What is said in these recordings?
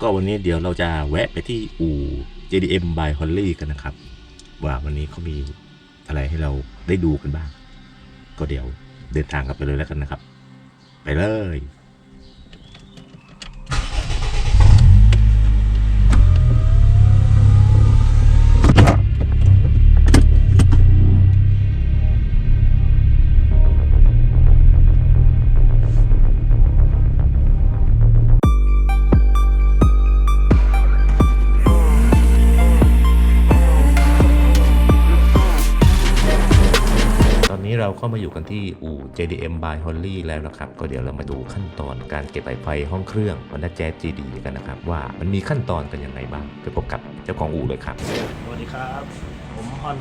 ก็วันนี้เดี๋ยวเราจะแวะไปที่อู่ JDM by Holly กันนะครับ ว่าวันนี้เขามีอะไรให้เราได้ดูกันบ้าง ก็เดี๋ยวเดินทางกันไปเลยแล้วกันนะครับ ไปเลย เราก็มาอยู่กันที่อู่ JDM by Holly แล้วนะครับ ก็เดี๋ยวเรามาดูขั้นตอนการเก็บไอไฟห้องเครื่อง Honda Jazz GD กันนะครับ ว่ามันมีขั้นตอนกันยังไงบ้างไปพบกับเจ้าของอู่เลยครับ สวัสดีครับ ผมฮอน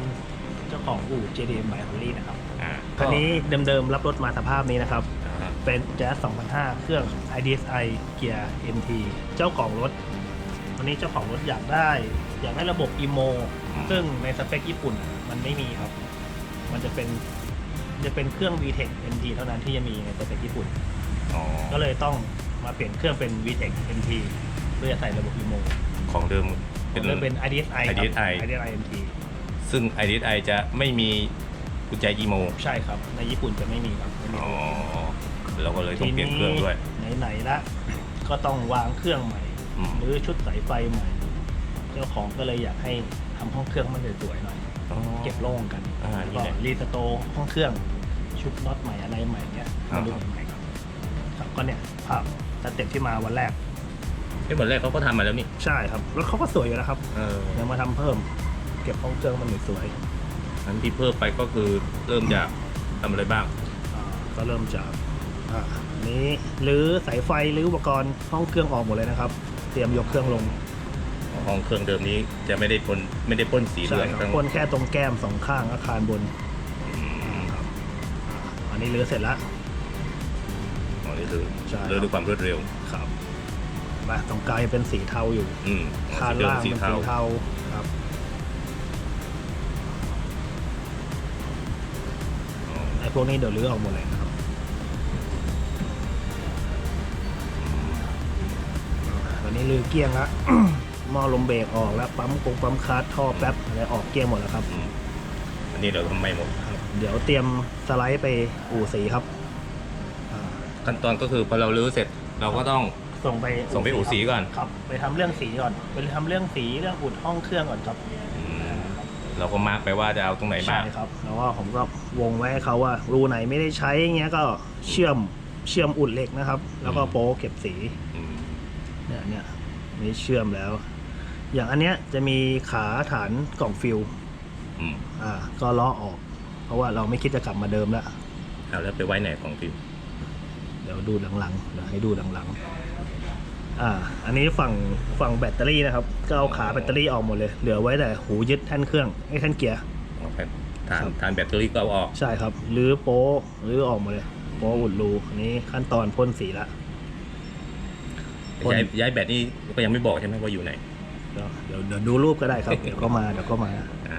เจ้าของอู่ JDM by Holly นะครับอ่าคันนี้เดิมๆรับรถมาสภาพนี้นะครับอ่าเป็น Jazz 2005 เครื่อง IDSI เกียร์ MT เจ้าของรถวันนี้เจ้าของรถอยากได้ อยากได้ระบบ IMO ซึ่งในสเปคญี่ปุ่นมันไม่มีครับ มันจะเป็น จะเป็นเครื่อง VTEC MT เท่านั้นที่จะมีในสเปคญี่ปุ่น อ๋อก็เลยต้องมาเปลี่ยนเครื่องเป็น VTEC MT เพื่อจะใส่ระบบ IMO ของเดิมผมเลยเป็น IDSI ครับ IDSI IDSI MT ซึ่ง IDSI จะไม่มีกุญแจ EMO ใช่ครับ ในญี่ปุ่นจะไม่มีครับไม่มีอ๋อ เราก็เลยต้องเปลี่ยนเครื่องด้วย ไหนๆละก็ต้องวางเครื่องใหม่ อืม หรือชุดสายไฟใหม่ เจ้าของก็เลยอยากให้ทำห้องเครื่องมันสวยๆหน่อย อ๋อ เก็บโล่งกัน อ่าแล้วนี่ก็แหละ รีสโตร์ห้องเครื่อง ชุดน็อตใหม่อะไรใหม่เนี้ยอ่ามาดูใหม่ๆครับครับก็เนี่ยภาพสเต็ปที่มาวันแรก เอ้ยวันแรกเขาก็ทำมาแล้วนี่ใช่ครับรถเขาก็สวยอยู่แล้วครับเออเดี๋ยวมาทำเพิ่ม เก็บห้องเครื่องมันสวยอันที่เพิ่มไปก็คือเริ่มจากทำอะไรบ้างๆอ่าก็เริ่มจากอ่าอันนี้หรือสายไฟหรืออุปกรณ์ห้องเครื่องออกหมดเลยนะครับ เตรียมยกเครื่องลง ห้องเครื่องเดิมนี้จะไม่ได้พ่นไม่ได้พ่นสีเหใช่ลืองครับทั้งพ่นแค่ตรงแก้มสองข้างอาคารบนอืมครับอ่าอันนี้รื้อเสร็จแล้วอ๋อนี่คือใช่ครับเลือด้วยความรวดเร็วครับมาตรงกลางเป็นสีเทาอยู่ อืมคานเดิมล่างสีเป็นเทาสีเทาครับอ๋อไอ้พวกนี้เดี๋ยวรื้อออกหมดเลยนะครับตอนนี้รื้อเกลี้ยงละ หม้อลมเบรกออกแล้วปั๊มกงปั๊มคาร์ดท่อแป๊บอะไรออกเกลี้ยงหมดแล้วครับอืมอันนี้เราทำไม่หมดครับเดี๋ยวเตรียมสไลด์ไปอู่สีครับอ่าขั้นตอนก็คือพอเรารื้อเสร็จเราก็ต้อง ส่งไปส่งไปอู่สีก่อน ครับ ไปทำเรื่องสีก่อนไปทำเรื่องสีเรื่องอุดห้องเครื่องก่อนครับอืมเราก็มาร์กไปว่าจะเอาตรงไหนบ้างใช่ครับ แล้วก็ผมก็วงไว้ให้เขาว่ารูไหนไม่ได้ใช้เงี้ยก็เชื่อมเชื่อมอุดเหล็กนะครับ แล้วก็โป๊เก็บสี อืมเนี่ยเนี่ยนี่เชื่อมแล้ว อย่างอันเนี้ยจะมีขาฐานกล่องฟิลอืมอ่า ก็ล้อออก เพราะว่าเราไม่คิดจะกลับมาเดิมแล้วเอาแล้วไปไว้ไหนของฟิวเดี๋ยวดูหลังๆเดี๋ยวให้ดูหลังๆอ่า อันนี้ฝั่งฝั่งแบตเตอรี่นะครับ ก็เอาขาแบตเตอรี่ออกหมดเลย เหลือไว้แต่หูยึดแท่นเครื่องไอ้แท่นเกียร์โอเคทานครับ ทานแบตเตอรี่ก็เอาออก ใช่ครับหรือโป๊หรือออกหมาเลย โป๊อุดรูอันนี้ขั้นตอนพ่นสีละ คน ย้ายย้ายแบตนี่ก็ยังไม่บอกใช่ไหมว่าอยู่ไหน เดี๋ยวเดี๋ยวเดี๋ยวดูรูปก็ได้ครับ เดี๋ยวก็มาเดี๋ยวก็มาอ่า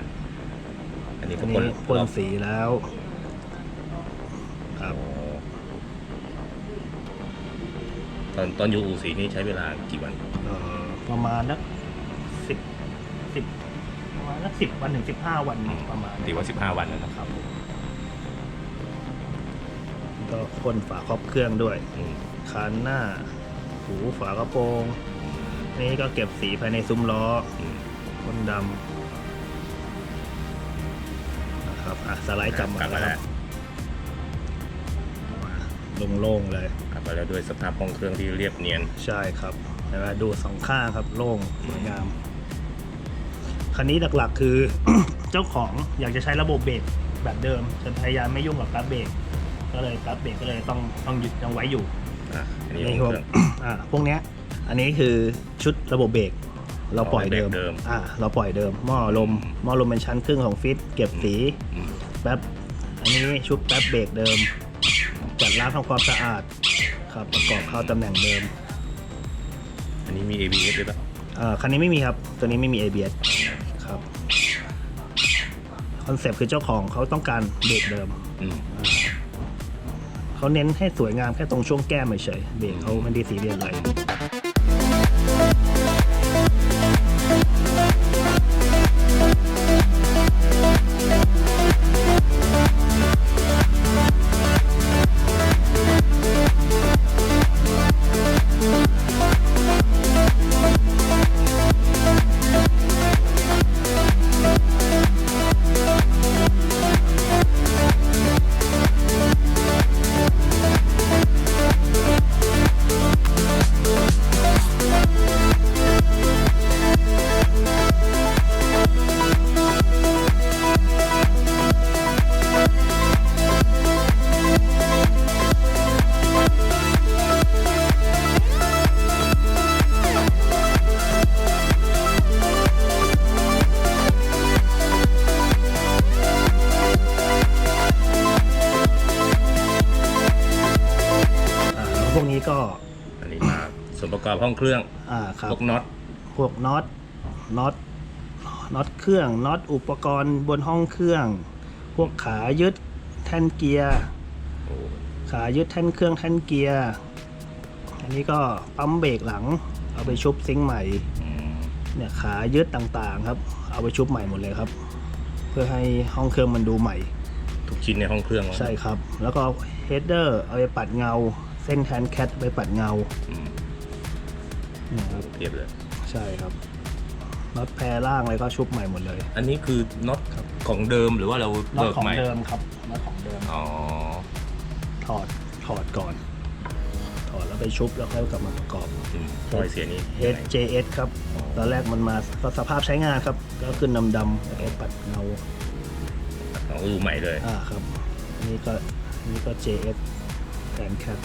อันนี้อัก็นพ่นนี้พ่นรอบสีแล้ว ครับอ๋อตอนตอนอยู่อู่สีนี่ใช้เวลากี่วันเอ่อประมาณนักสิบสิบประมาณนักสิบวันถึงสิบห้าวันประมาณตีว่าสิบห้าวันแล้วนะครับผมก็พ่นฝาครอบเครื่องด้วย อืมคานหน้า หูฝากระโปรง นี่ก็เก็บสีภายในซุ้มล้ออืมพ่นดำนะครับอะสไลด์กลับมากลับมาแล้วแล้วมาโล่งๆเลยกลับมาแล้วด้วยสภาพห้องเครื่องที่เรียบเนียน ใช่ครับเห็นไหมดูสองข้างครับโล่งสวยงาม คันนี้หลักๆคือเจ้าของอยากจะใช้ระบบเบรกแบบเดิมจะพยายามไม่ยุ่งกับกราฟเบรกก็เลยกราฟเบรกก็เลยต้องต้องหยุดยังไว้อยู่อะอันนี้นี่ห้องพวกเครื่องอ่าพวกเนี้ย อันนี้คือชุดระบบเบรกเราปล่อยเดิมอ๋อเบรกเดิม อ่า เราปล่อยเดิม หม้อลม หม้อลมเป็นชั้นครึ่งของฟิต เก็บสีอืมแป๊บ อันนี้ชุดแป๊บเบรกเดิม จัดล้างทำความสะอาด ครับ ประกอบเข้าตำแหน่งเดิม อันนี้มี ABS ด้วยปะอ่า คันนี้ไม่มีครับ ตัวนี้ไม่มี ABS ครับ คอนเซปต์คือเจ้าของเขาต้องการเบรกเดิม อืมอ่าเขาเน้นให้สวยงามแค่ตรงช่วงแก้มเฉยๆเบรกเขาไม่ได้สีเรียสอะไร อบห้องเครื่องอ่าครับพวกน็อตพวกน็อตน็อตน็อตเครื่องน็อตอุปกรณ์บนห้องเครื่อง พวกขายึดแท่นเกียร์โอ้ขายึดแท่นเครื่องแท่นเกียร์อันนี้ก็ปั๊มเบรกหลัง เอาไปชุบซิงค์ใหม่อืมเนี่ยขายึดต่างๆครับ เอาไปชุบใหม่หมดเลยครับ เพื่อให้ห้องเครื่องมันดูใหม่ ทุกชิ้นในห้องเครื่องวะใช่ครับ แล้วก็เฮดเดอร์เอาไปปัดเงา เส้นแทนแคทไปปัดเงาอืมเนี่ยครับเทียบเลย ใช่ครับน็อตแพรล่างอะไรก็ชุบใหม่หมดเลย อันนี้คือน็อตของเดิมหรือว่าเราน็อตเบิกของใหม่ เดิมครับน็อตของเดิม อ๋อ ถอดถอดก่อน ถอดแล้วไปชุบแล้วค่อยกลับมาประกอบ อืมรอยเสียนี้ยังไง HJS ครับตอนแรกมันมาสภาพใช้งานครับ ก็ขึ้นดำๆแล้วก็ปัดเงา ของอูใหม่เลย อ่าครับอันนี่ก็อันนี่ก็ JS แทนแคป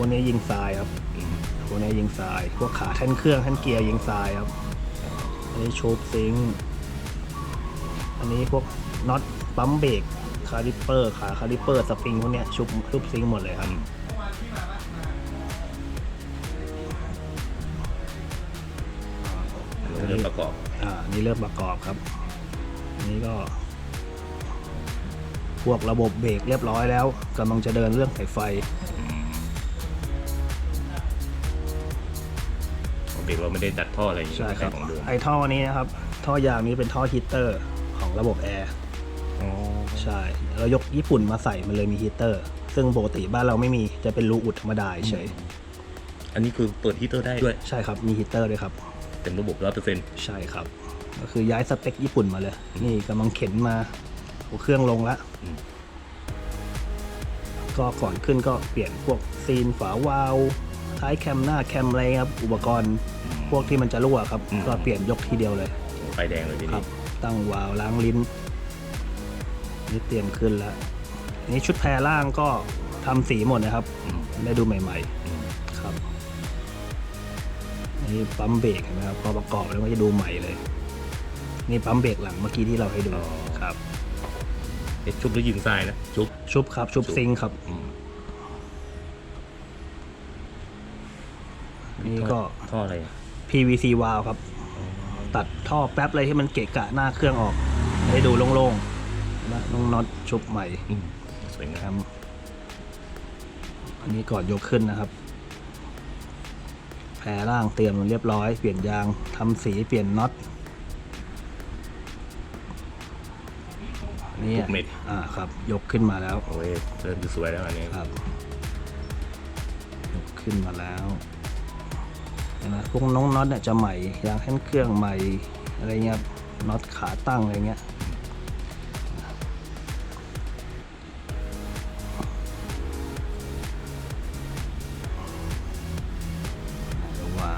พวกนี้ยิงทรายครับอืมพวกนี้ยิงทราย พวกขาแท่นเครื่องแท่นเกียร์ยิงทรายครับ อันนี้โชบซิงค์อันนี้พวกน็อตปั๊มเบรกคาลิปเปอร์ขาคาลิปเปอร์สปริงพวกเนี้ยชุบชุบซิงค์หมดเลยครับอันนี้เริ่มประกอบ อ่าอันนี่เริ่มประกอบครับอันนี้ก็ พวกระบบเบรกเรียบร้อยแล้วกำลังจะเดินเรื่องสายไฟ บรกเราไม่ได้ดัดท่ออะไรอย่างนี้ใช่ครับ ของเดิมไอท่อนี้นะครับ ท่อยางนี้เป็นท่อฮีตเตอร์ของระบบแอร์อ๋อใช่เรายกญี่ปุ่นมาใส่มันเลยมีฮีตเตอร์ ซึ่งปกติบ้านเราไม่มีจะเป็นรูอุดธรรมดาเฉยอันนี้คือเปิดฮีเตอร์ได้ด้วยใช่ครับมีฮีตเตอร์ด้วยครับเต็มระบบร้อยเปอร์เซ็นต์ใช่ครับ ก็คือย้ายสเปคญี่ปุ่นมาเลย นี่กำลังเข็นมาเอาเครื่องลงละก็ก่อนขึ้นก็เปลี่ยนพวกซีนฝาวาล์ว ท้ายแคมหน้าแคมอะไรครับอุปกรณ์พวกที่มันจะรั่วครับก็เปลี่ยนยกทีเดียวเลยไฟแดงเลยทีครันี้บ ตั้งวาล์วล้างลิ้นนี่เตรียมขึ้นแล้วอันนี้ชุดแพรล่างก็ทำสีหมดนะครับ อืมได้ดูใหม่ อืมๆ ครับอันนี่ปั๊มเบรกเห็นไหมครับพอประกอบแล้วก็จะดูใหม่เลย นี่ปั๊มเบรกหลังเมื่อกี้ที่เราให้ดูครับ เอ๊ะชุบหรือยิงทรายนะชุบ ชุบครับชุบชุบซิงค์ครับ อืม นี่ก็ท่ออะไรอะ PVC วาล์วครับ ตัดท่อแป๊บเลยที่มันเกะกะหน้าเครื่องออก ให้ดูโล่งๆเห็นไหมน้องน็อตชุบใหม่อืมสวยงาครัมบอันนี้ก่อนยกขึ้นนะครับแผลล่างเตรียมเรียบร้อย เปลี่ยนยางทำสีเปลี่ยนน็อตนี่ทุกเม็ดอ่าครับ ยกขึ้นมาแล้วโอ้ยเริ่มจะสวยแล้วอันนี้ครับ ยกขึ้นมาแล้วเห็ นไหมพวกน้องน็อตเนี่ยจะใหม่ยางแท่นเครื่องใหม่อะไรเงี้ยน็อตขาตั้งอะไรเงี้ยดูว่า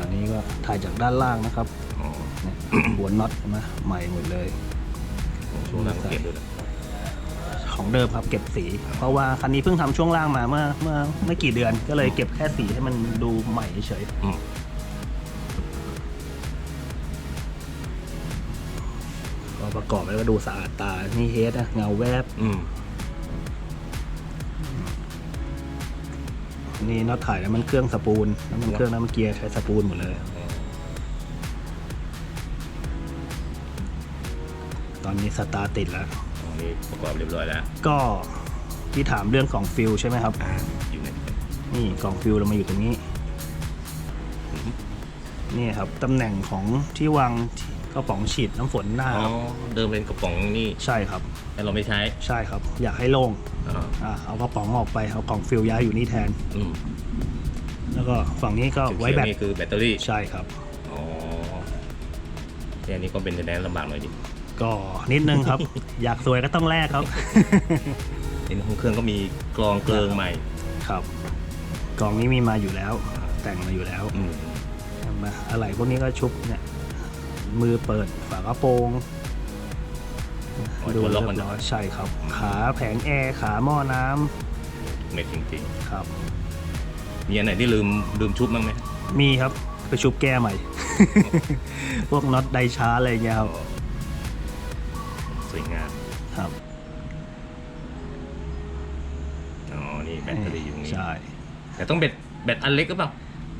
อันนี้ก็ถ่ายจากด้านล่างนะครับอ๋อเนี่ยหัวน็อตนไหมใหม่หมดเลยช่วงล่างเก็บด้วยนะ ของเดิมครับเก็บสี เพราะว่าคันนี้เพิ่งทำช่วงล่างมาเมื่อเมื่อไม่กี่เดือนก็เลยเก็บแค่สีให้มันดูใหม่เฉยอืมพอประกอบแล้วก็ดูสะอาดตา นี่เฮดนะเงาแวบ อืมนี่น็อตถ่ายแล้วมันเครื่องสปูลแล้วมันเครื่องน้ำมันเกียร์ใช้สปูลหมดเลย ตอนนี้สตาร์ทติดแล้วอั นนี้ประกอบเรียบร้อยแล้วก็ที่ถามเรื่องกล่องฟิลใช่ไหมครับอ่าอยู่ในนี่กล่องฟิลเรามาอยู่ตรงนี้ นี่ครับตำแหน่งของที่วางกระป๋องฉีดน้ำฝนหน้าอ๋อครับเดิมเป็นกระป๋องนี่ใช่ครับ แต่เราไม่ใช้ใช่ครับ อยากให้โล่งอ่าอ่าเอากระป๋องออกไปเอากล่องฟิลย้ายอยู่นี่แทน อืมแล้วก็ฝั่งนี้ก็ไว้เขียวแบๆตนี่คือแบตเตอรี่ใช่ครับ อ๋อแต่อันนี้ก็เป็นแดนลำบากหน่อยดิ ก็นิดนึงครับ อยากสวยก็ต้องแลกครับในห้องเครื่องก็มีกรองเกลิงใหม่ ครับ กล่องนี้มีมาอยู่แล้ว แต่งมาอยู่แล้วอืมเห็นไหมอะไรพวกนี้ก็ชุบเนี่ย มือเปิดฝากระโปรงอ๋อดูตัวเรีล็ยอกมันบร้อยใช่ครับ ขาแผงแอร์ขาหม้อน้ำเม็ดจริงครับ ๆ มีอันไหนที่ลืมลืมชุบบ้างไหมมีครับไปชุบแก้ใหม่ พวกน็อตไดชาร์จอะไรเงี้ยครับ สวยงามครับช่ แต่ต้องเบ็ดแบตอันเล็กหรือเปล่า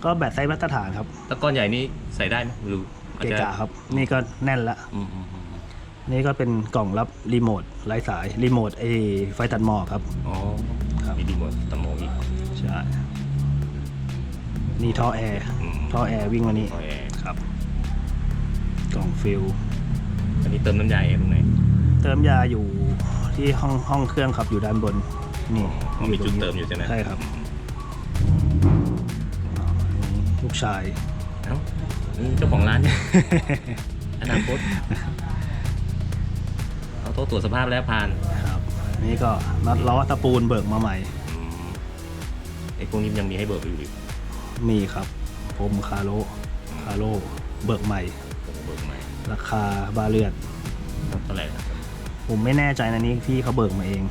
ก็แบตไซส์มาตรฐานครับตะกอนใหญ่นี้ใส่ได้ไหมหรืออาจเกะจะกะครับ นี่ก็แน่นละ อืมอืมอืมนี่ก็เป็นกล่องรับรีโมทไร้สายรีโมทไอไฟตัดหมอกครับ อ๋อครับ มีดีหมดตะโมอีก ใช่นี่ท่อแอร์อืม ท่อแอร์วิ่งมานี่โอเคครับ กล่องฟิลอันนี้เติมน้ำยาเองตรงไหน เติมยาอยู่ที่ห้องห้องเครื่องครับอยู่ด้านบน นี่อ๋อมีจุดเติมอยู่ใช่ไหมใช่ครับลูกชายเอ้านี่เจ้าของร้านเนี่ยอนาคตเอาโต๊ะตรวจสภาพแล้วผ่านครับนี่ก็น็อตล้อตะปูนเบิกมาใหม่อืมไอ้พวกนี้ยังมีให้เบิกอยู่อีกมีครับผมคาโลคาโลเบิกใหม่ผมเบิกใหม่ ราคาบาเลือดเท่าไหร่ครับ ผมไม่แน่ใจนะนี่พี่เขาเบิกมาเอง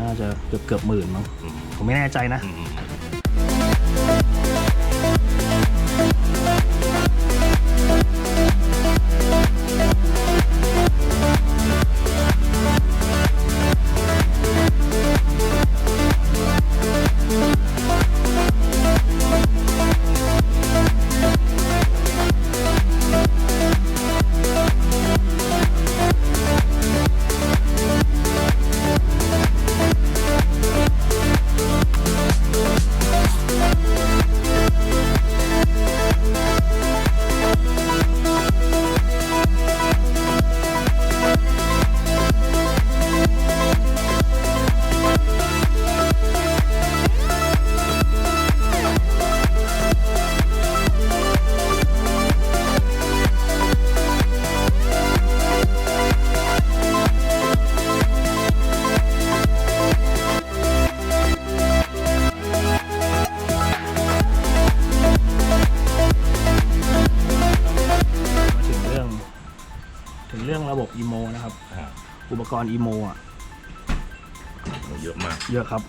น่าจะเกือบเกือบหมื่นมั้งอืมผมไม่แน่ใจนะ อืมอืม กรณ์อีโมอะโอ้เยอะมาก เยอะครับ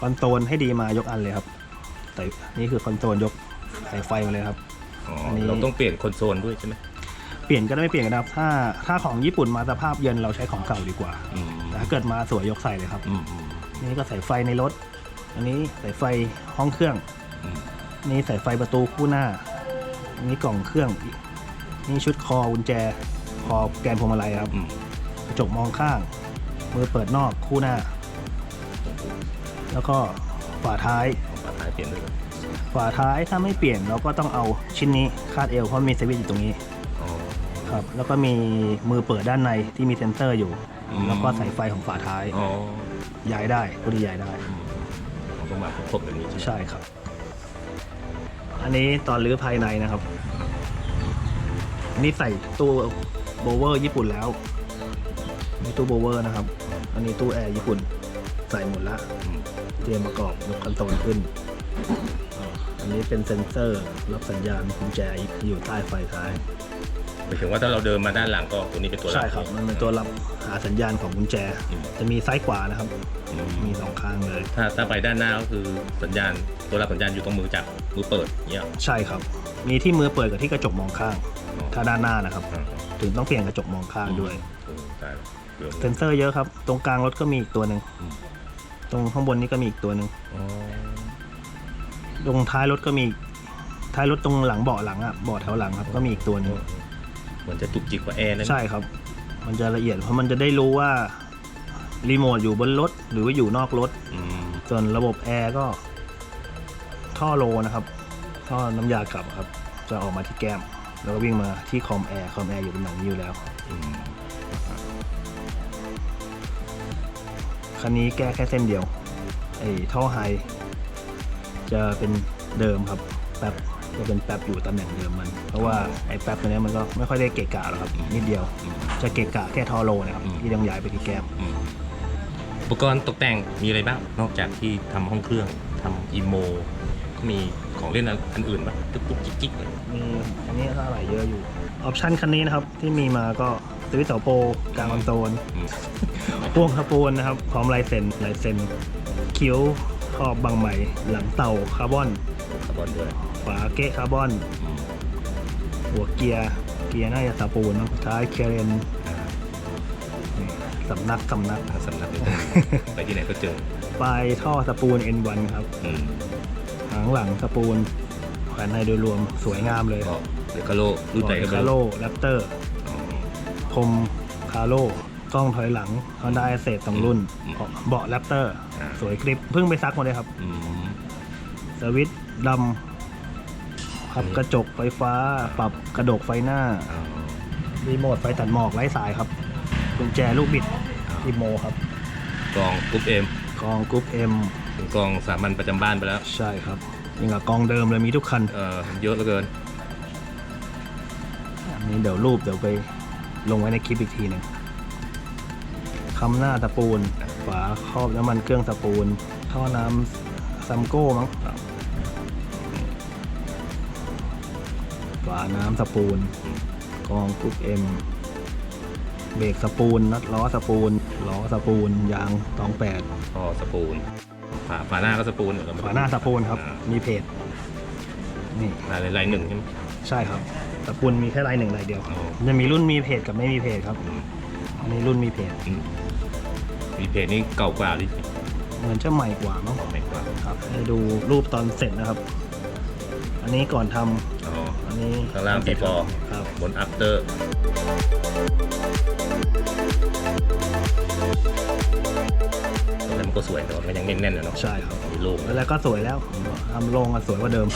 คอนโซลให้ดีมายกอันเลยครับ แต่นี่คือคอนโซลยกสายไฟมาเลยครับ อ๋ออันนี้ เราต้องเปลี่ยนคอนโซลด้วยใช่ไหมเปลี่ยนก็ได้ไม่เปลี่ยนกันนะครับถ้าถ้าของญี่ปุ่นมาสภาพเยินเราใช้ของเก่าดีกว่า อืมแต่ถ้าเกิดมาสวยยกใส่เลยครับ อืมอืมนี่ก็สายไฟในรถ อันนี้สายไฟห้องเครื่อง อืมนี่สายไฟประตูคู่หน้า นี่กล่องเครื่อง นี่ชุดคอกุญแจ คอแกนพวงมาลัยครับ อืม กระจกมองข้าง มือเปิดนอกคู่หน้า แล้วก็ฝาท้าย ฝาท้ายเปลี่ยนด้วยฝาท้ายถ้าไม่เปลี่ยนเราก็ต้องเอาชิ้นนี้คาดเอวเพราะมีสวิตช์อยู่ตรงนี้อ๋อครับแล้วก็มีมือเปิดด้านในที่มีเซ็นเซอร์อยู่อืมแล้วก็สายไฟของฝาท้ายอ๋อย้ายได้พอดีย้ายได้อืมเราต้องมาครบๆแบบนี้ใช่ไหมใช่ครับ อันนี้ตอนรื้อภายในนะครับอันนี้ใส่ตู้โบเวอร์ญี่ปุ่นแล้ว นี่ตู้โบเวอร์นะครับ อันนี้ตู้แอร์ญี่ปุ่น ใส่หมดละอืมเตรียมประกอบยกคอนโซลขึ้นอ่าอันนี้เป็นเซ็นเซอร์รับสัญญาณกุญแจอยู่ใต้ไฟท้ายหมายถึงว่าถ้าเราเดินมาด้านหลังก็ตัวนี้เป็นตัวหลักใช่ครับ มันเป็นตัวรับหาสัญญาณของกุญแจอืมจะมีซ้ายขวานะครับอืมมีสองข้างเลย ถ้าถ้าไปด้านหน้าก็คือสัญญาณตัวรับสัญญาณอยู่ตรงมือจับมือเปิดอย่างเนี่ยใช่ครับ มีที่มือเปิดกับที่กระจกมองข้าง ถ้าด้านหน้านะครับอ่าถึงต้องเปลี่ยนกระจกมองข้างด้วยโอ้ตายแล้วเกือบเซ็นเซอร์เยอะครับ ตรงกลางรถก็มีอีกตัวหนึ่งอืมตรงข้างบนนี่ก็มีอีกตัวหนึ่งอ๋อตรงท้ายรถก็มีอีกท้ายรถตรงหลังเบาะหลังอะเบาะแถวหลังครับ ก็มีอีกตัวหนึงเหมือนจะจุกจิกกว่าแอร์นะใช่ครับ มันจะละเอียดเพราะมันจะได้รู้ว่ารีโมทอยู่บนรถหรือว่าอยู่นอกรถ อืมส่วนระบบแอร์ก็ท่อโลนะครับ ท่อน้ำยากลับครับ จะออกมาที่แก้ม แล้วก็วิ่งมาที่คอมแอร์คอมแอร์อยู่ตำแหน่งนี้อยู่แล้วคันนี้แก้แค่เส้นเดียวไอ้ท่อไฮจะเป็นเดิมครับแป๊บจะเป็นแป๊บอยู่ตำแหน่งเดิมมัน เพราะว่าไอ้แป๊บตัวนี้มันก็ไม่ค่อยได้เกะกะหรอกครับนิดเดียว จะเกะกะแค่ท่อโลนะครับที่ต้องย้ายไปที่แก้มอืมอุปกรณ์ตกแต่งมีอะไรบ้างนอกจากที่ทำห้องเครื่องทำอีโม มีของเล่นอันอื่นปะตุ๊กตุ๊กจิ๊กจิ๊กเลยมีอันนี้ก็อะไรเยอะอยู่ออปชันคันนี้นะครับ ที่มีมาก็สวิตช์เต่าโปรกลางคอนโซลอืมพ่วงคาปูนนะครับ พร้อมลายเซ็นลายเซ็นคิ้วขอบบางใหม่ หลังเต่าคาร์บอนคาร์บอนด้วยฝาเกะคาร์บอนอืมหัวเกียร์ เกียร์น่าจะสาปูนเนอะท้ายเคเรนอ่านี่สำนักสำนักสำนักในตรงนี้ไปที่ไหนก็เจอปลายท่อสปูน N1 ครับ งกุญแจจะมีไซส์ขวานะครับางหลังสปูลแขวนในโดยรวมสวยงามเลยก็เดคาโลรุ่นไหนก็ไม่คาโลรู้แรปเตอร์อ๋อพรมคาโลกล้องถอยหลัง Honda a s s e t สองรุ่นอืมเบาะแรปเตอร์อ่าสวยกริปเพิ่งไปซักมาเลยครับ อืมสวิตช์ดำขับอืมกระจกไฟฟ้า ปรับกระดกไฟหน้าอ๋อรีโมทไฟตัดหมอกไร้สายครับกุญแจลูกบิดอีโมครับกองกรุ๊ปเอ็มกองกรุ๊ปเอ็ม เป็นกองสามัญประจำบ้านไปแล้ว ใช่ครับยังกับกองเดิมเลยมีทุกคัน เออเยอะเหลือเกิน อันนี้เดี๋ยวรูปเดี๋ยวไปลงไว้ในคลิปอีกทีหนึ่งคำหน้าตะปูน ฝาครอบน้ำมันเครื่องตะปูน ท่อน้ำซัมโก้มั้งฝาน้ำสปูน กองกรุ๊ปเอ็ม เบรกสปูน นัดล้อสปูน ล้อสปูน ยางตองแปด ท่อสปูน ฝาฝาหน้าก็สปูนเรมฝาหน้าสปูนครับอ่ามีเพจนี่ลายลายหนึ่งใช่ไหมใช่ครับสปูนมีแค่ลายหนึ่งลายเดียวอ๋อมันจะมีรุ่นมีเพจกับไม่มีเพจครับอืมอันนี้รุ่นมีเพจอืมมีเพจนี้เก่ากว่าดิเหมือนจะใหม่กว่ามั้งไม่กว่าครับให้ดูรูปตอนเสร็จนะครับ อันนี้ก่อนทำอ๋ออันนี้ข้างล่างตอนเสร็จ before ครับ บนอัปเตอร์ตอนนั้นมันก็สวยแต่ว่ามันยังแน่นๆนะเนาะใช่ครับ มีลูก แล้วก็สวยแล้วทำลงกันสวยกว่าเดิม